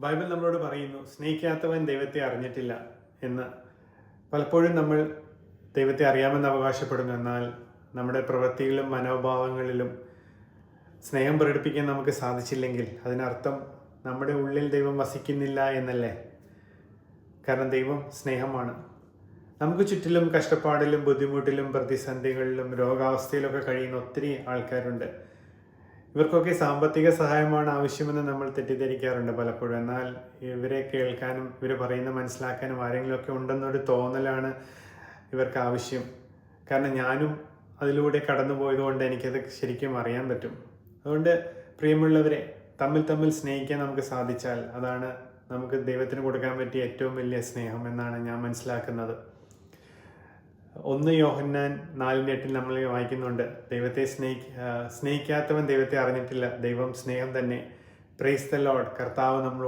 Bible നമ്മളോട് പറയുന്നു സ്നേഹിക്കാത്തവൻ ദൈവത്തെ അറിഞ്ഞിട്ടില്ല എന്ന്. പലപ്പോഴും നമ്മൾ ദൈവത്തെ അറിയാമെന്ന് അവകാശപ്പെടുന്നു. എന്നാൽ നമ്മുടെ പ്രവൃത്തിയിലും മനോഭാവങ്ങളിലും സ്നേഹം പ്രകടിപ്പിക്കാൻ നമുക്ക് സാധിച്ചില്ലെങ്കിൽ അതിനർത്ഥം നമ്മുടെ ഉള്ളിൽ ദൈവം വസിക്കുന്നില്ല എന്നല്ലേ? കാരണം ദൈവം സ്നേഹമാണ്. നമുക്ക് ചുറ്റിലും കഷ്ടപ്പാടിലും ബുദ്ധിമുട്ടിലും പ്രതിസന്ധികളിലും രോഗാവസ്ഥയിലൊക്കെ കഴിയുന്ന ഒത്തിരി ആൾക്കാരുണ്ട്. ഇവർക്കൊക്കെ സാമ്പത്തിക സഹായമാണ് ആവശ്യമെന്ന് നമ്മൾ തെറ്റിദ്ധരിക്കാറുണ്ട് പലപ്പോഴും. എന്നാൽ ഇവരെ കേൾക്കാനും ഇവർ പറയുന്ന മനസ്സിലാക്കാനും ആരെങ്കിലുമൊക്കെ ഉണ്ടെന്നൊരു തോന്നലാണ് ഇവർക്ക് ആവശ്യം. കാരണം ഞാനും അതിലൂടെ കടന്നു പോയതുകൊണ്ട് എനിക്കത് ശരിക്കും അറിയാൻ പറ്റും. അതുകൊണ്ട് പ്രിയമുള്ളവരെ തമ്മിൽ തമ്മിൽ സ്നേഹിക്കാൻ നമുക്ക് സാധിച്ചാൽ അതാണ് നമുക്ക് ദൈവത്തിന് കൊടുക്കാൻ പറ്റിയ ഏറ്റവും വലിയ സ്നേഹം എന്നാണ് ഞാൻ മനസ്സിലാക്കുന്നത്. ഒന്ന് യോഹന്നാൻ നാലിന്റെ എട്ടിൽ നമ്മൾ വായിക്കുന്നുണ്ട്. ദൈവത്തെ സ്നേഹി സ്നേഹിക്കാത്തവൻ ദൈവത്തെ അറിഞ്ഞിട്ടില്ല. ദൈവം സ്നേഹം തന്നെ. പ്രൈസ് ദ ലോഡ് കർത്താവ് നമ്മളോട്